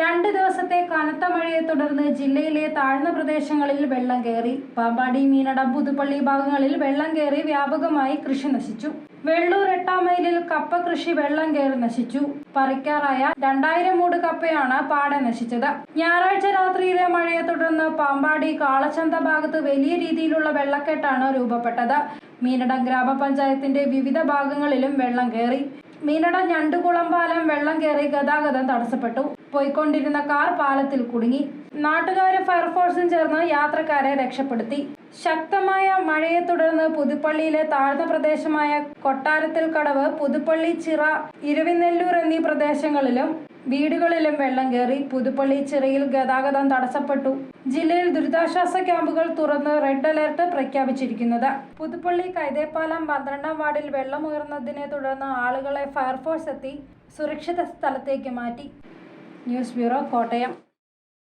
രണ്ട് ദിവസത്തെ കനത്ത മഴയെ തുടർന്ന് ജില്ലയിലെ താഴ്ന്ന പ്രദേശങ്ങളിൽ വെള്ളം കയറി. പാമ്പാടി മീനട പുതുപ്പള്ളി ഭാഗങ്ങളിൽ വെള്ളം കയറി വ്യാപകമായി കൃഷി നശിച്ചു. വെള്ളൂർ എട്ടാം മൈലിൽ കപ്പ കൃഷി വെള്ളം കയറി നശിച്ചു. പറിക്കാറായ രണ്ടായിരം മൂട് കപ്പയാണ് പാടെ നശിച്ചത്. ഞായറാഴ്ച രാത്രിയിലെ മഴയെ തുടർന്ന് പാമ്പാടി കാളച്ചന്ത ഭാഗത്ത് വലിയ രീതിയിലുള്ള വെള്ളക്കെട്ടാണ് രൂപപ്പെട്ടത്. മീനട ഗ്രാമപഞ്ചായത്തിന്റെ വിവിധ ഭാഗങ്ങളിലും വെള്ളം കയറി. മീനടം ഞണ്ടുകുളം പാലം വെള്ളം കയറി ഗതാഗതം തടസ്സപ്പെട്ടു. പോയിക്കൊണ്ടിരുന്ന കാർ പാലത്തിൽ കുടുങ്ങി. നാട്ടുകാരും ഫയർഫോഴ്സും ചേർന്ന് യാത്രക്കാരെ രക്ഷപ്പെടുത്തി. ശക്തമായ മഴയെ തുടർന്ന് പുതുപ്പള്ളിയിലെ താഴ്ന്ന പ്രദേശമായ കൊട്ടാരത്തിൽ കടവ് പുതുപ്പള്ളി ചിറ ഇരുവിനെല്ലൂർ എന്നീ പ്രദേശങ്ങളിലും വീടുകളിലും വെള്ളം കയറി പുതുപ്പള്ളി ചിറയിൽ ഗതാഗതം തടസ്സപ്പെട്ടു. ജില്ലയിൽ ദുരിതാശ്വാസ ക്യാമ്പുകൾ തുറന്ന് റെഡ് അലർട്ട് പ്രഖ്യാപിച്ചിരിക്കുന്നത്. പുതുപ്പള്ളി കൈതേപ്പാലം പന്ത്രണ്ടാം വാർഡിൽ വെള്ളം ഉയർന്നതിനെ തുടർന്ന് ആളുകളെ ഫയർഫോഴ്സ് എത്തി സുരക്ഷിത സ്ഥലത്തേക്ക് മാറ്റി. News bureau Kottayam.